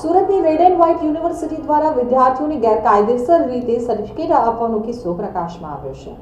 સુરતની red and white university દ્વારા વિદ્યાર્થીઓને ગેરકાયદેસર રીતે સર્ટિફિકેટ આપવાનો કિસ્સો પ્રકાશમાં આવ્યો છે.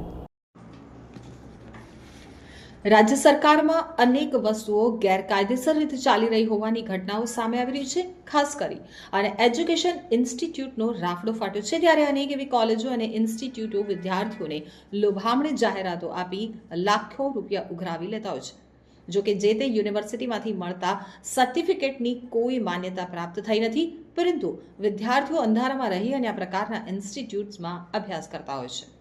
રાજ્ય સરકારમાં અનેક વસ્તુઓ ગેરકાયદેસર રીતે ચાલી રહી હોવાની ઘટનાઓ સામે આવી રહી છે, ખાસ કરી અને એજ્યુકેશન ઇન્સ્ટિટ્યૂટનો રાફડો ફાટ્યો છે ત્યારે અનેક એવી કોલેજો અને ઇન્સ્ટિટ્યૂટો વિદ્યાર્થીઓને લોભામણી જાહેરાતો આપી લાખો રૂપિયા ઉઘરાવી લેતા હોય છે. જો કે જે તે યુનિવર્સિટીમાંથી મળતા સર્ટિફિકેટની કોઈ માન્યતા પ્રાપ્ત થઈ નથી, પરંતુ વિદ્યાર્થીઓ અંધારામાં રહી અને આ પ્રકારના ઇન્સ્ટિટ્યૂટ્સમાં અભ્યાસ કરતા હોય છે.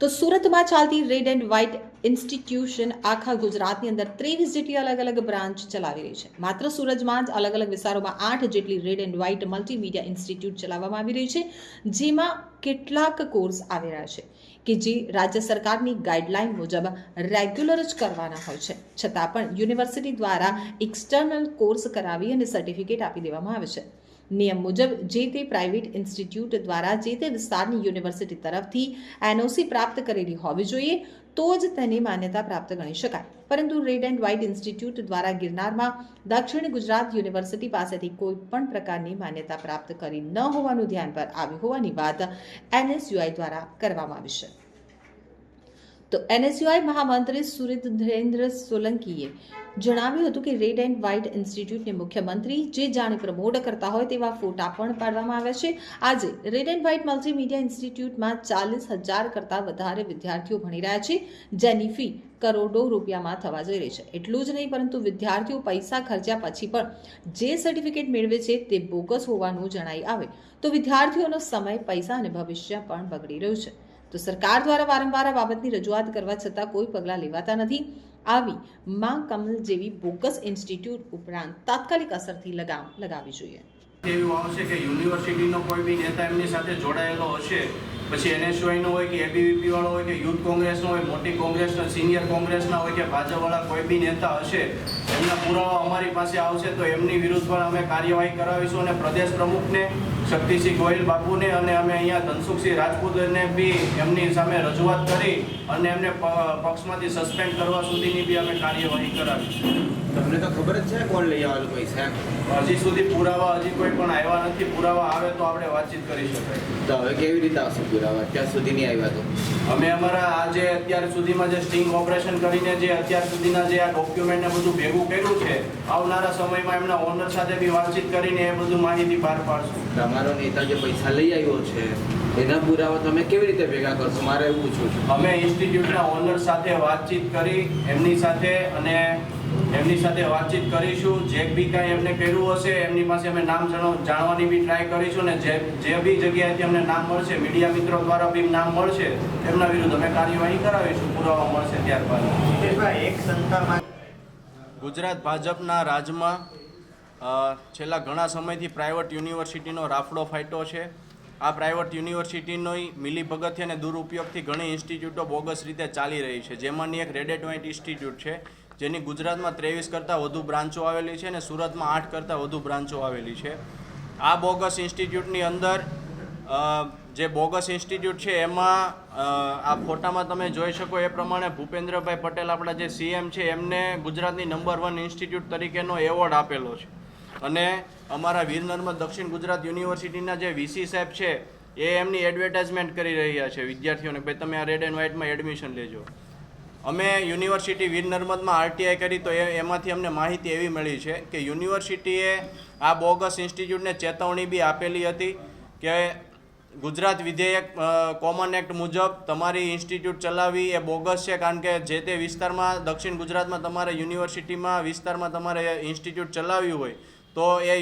તો સુરતમાં ચાલતી રેડ એન્ડ વ્હાઇટ ઇન્સ્ટિટ્યુશન આખા ગુજરાતની અંદર ત્રેવીસ જેટલી અલગ અલગ બ્રાન્ચ ચલાવી રહી છે. માત્ર સુરતમાં જ અલગ અલગ વિસ્તારોમાં આઠ જેટલી red and white multimedia institute ચલાવવામાં આવી રહી છે, જેમાં કેટલાક કોર્સ આવી રહ્યા છે, કે જે રાજ્ય સરકારની ગાઈડલાઈન મુજબ રેગ્યુલર જ કરવાના હોય છે. છતાં પણ યુનિવર્સિટી દ્વારા એક્સટર્નલ કોર્સ કરાવી અને સર્ટિફિકેટ આપી દેવામાં આવે છે. નિયમ મુજબ જે તે પ્રાઇવેટ ઇન્સ્ટિટ્યૂટ દ્વારા જે તે વિસ્તારની યુનિવર્સિટી તરફથી એનઓસી પ્રાપ્ત કરેલી હોવી જોઈએ, તો જ તેની માન્યતા પ્રાપ્ત ગણી શકાય. પરંતુ રેડ એન્ડ વ્હાઇટ ઇન્સ્ટિટ્યૂટ દ્વારા ગિરનારમાં દક્ષિણ ગુજરાત યુનિવર્સિટી પાસેથી કોઈ પણ પ્રકારની માન્યતા પ્રાપ્ત કરી ન હોવાનું ધ્યાન પર આવ્યું હોવાની વાત એનએસયુઆઈ દ્વારા કરવામાં આવી છે. તો એનએસયુઆઈ મહામંત્રી સુરેન્દ્ર સોલંકીએ જણાવ્યું હતું કે રેડ એન્ડ વ્હાઇટ ઇન્સ્ટિટ્યૂટને મુખ્યમંત્રી જે જાણે પ્રમોટ કરતા હોય તેવા ફોટા પણ પાડવામાં આવ્યા છે. આજે રેડ એન્ડ વ્હાઇટ મલ્ટીમીડિયા ઇન્સ્ટિટ્યૂટમાં ચાલીસ હજાર કરતાં વધારે વિદ્યાર્થીઓ ભણી રહ્યા છે, જેની ફી કરોડો રૂપિયામાં થવા જઈ રહી છે. એટલું જ નહીં, પરંતુ વિદ્યાર્થીઓ પૈસા ખર્ચ્યા પછી પણ જે સર્ટિફિકેટ મેળવે છે તે બોગસ હોવાનું જણાઈ આવે. તો વિદ્યાર્થીઓનો સમય, પૈસા અને ભવિષ્ય પણ બગડી રહ્યું છે. તો સરકાર દ્વારા વારંવાર આ બાબતની રજૂઆત કરવા છતાં કોઈ પગલાં લેવાતા નથી. આવી માં કમલ જેવી બોગસ ઇન્સ્ટિટ્યૂટ ઉપરાંત તાત્કાલિક અસરથી લગામ લગાવવી જોઈએ. એવું આવશે કે યુનિવર્સિટીનો કોઈ બી નેતા એમની સાથે જોડાયેલો હશે, પછી એનએસયુઆઈનો હોય કે એબીવીપી વાળો હોય કે યુથ કોંગ્રેસનો હોય, મોટી કોંગ્રેસના, સિનિયર કોંગ્રેસના હોય કે ભાજપવાળા કોઈ બી નેતા હશે, એમના પુરાવા અમારી પાસે આવશે તો એમની વિરુદ્ધ પણ અમે કાર્યવાહી કરાવીશું અને પ્રદેશ પ્રમુખને શક્તિસિંહ ગોયલ બાપુને અને અમે અહીંયા ધનસુખસિંહ રાજપૂતને બી એમની સામે રજૂઆત કરી અને એમને પક્ષમાંથી સસ્પેન્ડ કરવા સુધીની બી અમે કાર્યવાહી કરાવીશું તમને તો ખબર જ છે કોણ લઈ આવેલું પૈસા હજી સુધી પુરાવા હજી કોઈ પણ આવ્યા નથી પુરાવા આવે તો આપણે વાતચીત કરી શકાય. તો હવે કેવી રીતે આવશે પુરાવા? અત્યાર સુધી નહીં આવ્યા તો? અમે અમારા આ જે અત્યાર સુધીમાં જે સ્ટિંગ ઓપરેશન કરીને જે અત્યાર સુધીના જે આ ડોક્યુમેન્ટ ને બધું ભેગું કર્યું છે આવનારા સમયમાં એમના ઓનર સાથે બી વાતચીત કરીને એ બધું માહિતી બહાર પાડશું. તમારો નેતા જે પૈસા લઈ આવ્યો છે એના પુરાવા તમે કેવી રીતે ભેગા કરશો? મારે એવું પૂછવું છે. અમે ઇન્સ્ટિટ્યૂટના ઓનર સાથે વાતચીત કરી એમની સાથે અને એમની સાથે વાતચીત કરીશું. જે બી કાંઈ એમને કર્યું હશે એમની પાસે અમે નામ જણાવ- જાણવાની બી ટ્રાય કરીશું ને જે જે બી જગ્યાએથી અમને નામ મળશે મીડિયા મિત્રો દ્વારા બી નામ મળશે એમના વિરુદ્ધ અમે કાર્યવાહી કરાવીશું પુરાવા મળશે ત્યારબાદ. એક સંતામાં ગુજરાત ભાજપના રાજમાં છેલ્લા ઘણા સમયથી પ્રાઇવેટ યુનિવર્સિટીનો રાફડો ફાટ્યો છે. આ પ્રાઇવેટ યુનિવર્સિટીનો મિલીભગતથી અને દુરુપયોગથી ઘણી ઇન્સ્ટિટ્યૂટો બોગસ રીતે ચાલી રહી છે. જેમાંની એક રેડેટ વાઇટ ઇન્સ્ટિટ્યૂટ છે. જેની ગુજરાતમાં ત્રેવીસ કરતાં વધુ બ્રાન્ચો આવેલી છે અને સુરતમાં આઠ કરતાં વધુ બ્રાન્ચો આવેલી છે. આ બોગસ ઇન્સ્ટિટ્યૂટની અંદર જે બોગસ ઇન્સ્ટિટ્યૂટ છે એમાં આ ફોટામાં તમે જોઈ શકો એ પ્રમાણે ભૂપેન્દ્રભાઈ પટેલ આપણા જે સીએમ છે એમને ગુજરાતની નંબર વન ઇન્સ્ટિટ્યૂટ તરીકેનો એવોર્ડ આપેલો છે. અને અમારા વીર નર્મદ દક્ષિણ ગુજરાત યુનિવર્સિટીના જે વીસી સાહેબ છે, એ એમની એડવર્ટાઇઝમેન્ટ કરી રહ્યા છે વિદ્યાર્થીઓને. ભાઈ, તમે આ રેડ એન્ડ વ્હાઇટમાં એડમિશન લેજો. અમે યુનિવર્સિટી વીર નર્મદમાં આરટીઆઈ કરી તો એમાંથી અમને માહિતી એવી મળી છે કે યુનિવર્સિટીએ આ બોગસ ઇન્સ્ટિટ્યૂટને ચેતવણી બી આપેલી હતી કે ગુજરાત વિધેયક કોમન એક્ટ મુજબ તમારી ઇન્સ્ટિટ્યૂટ ચલાવવી એ બોગસ છે કારણ કે જે તે વિસ્તારમાં, દક્ષિણ ગુજરાતમાં તમારે યુનિવર્સિટીમાં વિસ્તારમાં તમારે ઇન્સ્ટિટ્યૂટ ચલાવવી હોય, તો એ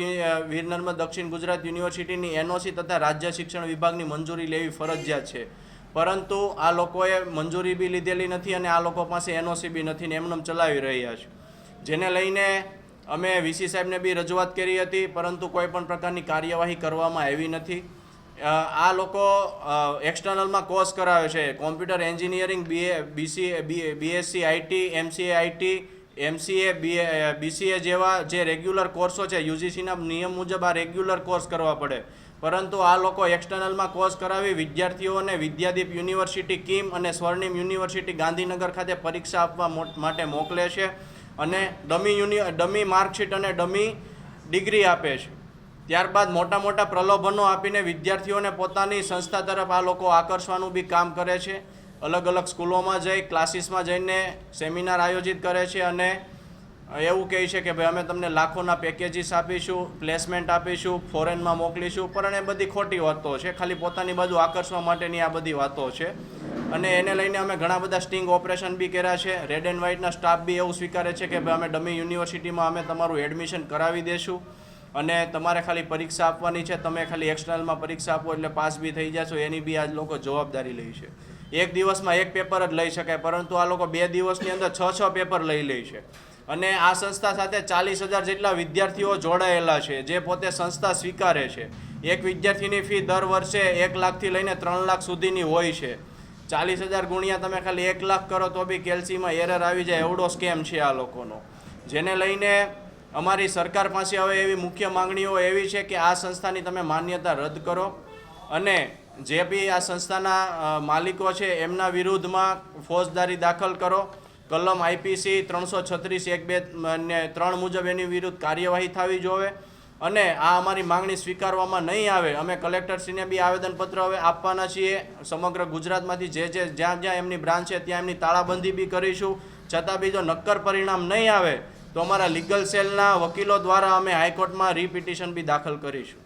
વીર નર્મદ દક્ષિણ ગુજરાત યુનિવર્સિટીની એનઓસી તથા રાજ્ય શિક્ષણ વિભાગની મંજૂરી લેવી ફરજિયાત છે. પરંતુ આ લોકોએ મંજૂરી બી લીધેલી નથી અને આ લોકો પાસે એનઓસી બી નથી ને એમને એમ ચલાવી રહ્યા છે. જેને લઈને અમે વીસી સાહેબને બી રજૂઆત કરી હતી, પરંતુ કોઈ પણ પ્રકારની કાર્યવાહી કરવામાં આવી નથી. આ લોકો એક્સટર્નલમાં કોર્સ કરાવે છે. Computer engineering BA BC BSc IT MCA IT MCA BA BCA જેવા જે રેગ્યુલર કોર્સો છે યુજીસીના નિયમ મુજબ આ રેગ્યુલર કોર્સ કરવા પડે. પરંતુ આ લોકો એક્સટર્નલમાં કોર્સ કરાવી વિદ્યાર્થીઓને વિદ્યાદીપ યુનિવર્સિટી કિમ અને સ્વર્ણિમ યુનિવર્સિટી ગાંધીનગર ખાતે પરીક્ષા આપવા માટે મોકલે છે અને ડમી યુનિ ડમી માર્કશીટ અને ડમી ડિગ્રી આપે છે. ત્યારબાદ મોટા મોટા પ્રલોભનો આપીને વિદ્યાર્થીઓને પોતાની સંસ્થા તરફ આ લોકો આકર્ષવાનું બી કામ કરે છે. અલગ અલગ સ્કૂલોમાં જઈ, ક્લાસીસમાં જઈને સેમિનાર આયોજિત કરે છે અને એવું કહે છે કે ભાઈ અમે તમને લાખોના પેકેજીસ આપીશું પ્લેસમેન્ટ આપીશું ફોરેનમાં મોકલીશું, પણ એ બધી ખોટી વાતો છે. ખાલી પોતાની બાજુ આકર્ષવા માટેની આ બધી વાતો છે. અને એને લઈને અમે ઘણા બધા સ્ટિંગ ઓપરેશન બી કર્યા છે. રેડ એન્ડ વ્હાઇટના સ્ટાફ બી એવું સ્વીકારે છે કે ભાઈ અમે ડમી યુનિવર્સિટીમાં અમે તમારું એડમિશન કરાવી દેશું અને તમારે ખાલી પરીક્ષા આપવાની છે. તમે ખાલી એક્સટર્નલમાં પરીક્ષા આપો એટલે પાસ બી થઈ જશો. એની બી આ લોકો જવાબદારી લે છે. એક દિવસમાં એક પેપર જ લઈ શકાય, પરંતુ આ લોકો બે દિવસની અંદર છ છ પેપર લઈ લે છે. અને આ સંસ્થા સાથે ચાલીસ હજાર જેટલા વિદ્યાર્થીઓ જોડાયેલા છે, જે પોતે સંસ્થા સ્વીકારે છે. એક વિદ્યાર્થીની ફી દર વર્ષે એક લાખથી લઈને ત્રણ લાખ સુધીની હોય છે. ચાલીસ હજાર ગુણ્યા તમે ખાલી એક લાખ કરો તો બી કેલ્સીમાં એરર આવી જાય, એવડો સ્કેમ છે આ લોકોનો. જેને લઈને અમારી સરકાર પાસે હવે એવી મુખ્ય માંગણીઓ એવી છે કે આ સંસ્થાની તમે માન્યતા રદ કરો. અને જે બી આ સંસ્થાના માલિકો છે, એમના વિરુદ્ધમાં ફોજદારી દાખલ કરો. કલમ આઈપીસી ત્રણસો છત્રીસ એક બે ને ત્રણ મુજબ એની વિરુદ્ધ કાર્યવાહી થવી જોવે. અને આ અમારી માંગણી સ્વીકારવામાં નહીં આવે. અમે કલેક્ટરશ્રીને બી આવેદનપત્ર હવે આપવાના છીએ. સમગ્ર ગુજરાતમાંથી જે જે, જ્યાં જ્યાં એમની બ્રાન્ચ છે, ત્યાં એમની તાળાબંધી બી કરીશું. છતાં બી જો નક્કર પરિણામ નહીં આવે, તો અમારા લીગલ સેલના વકીલો દ્વારા અમે હાઈકોર્ટમાં રીપિટિશન બી દાખલ કરીશું.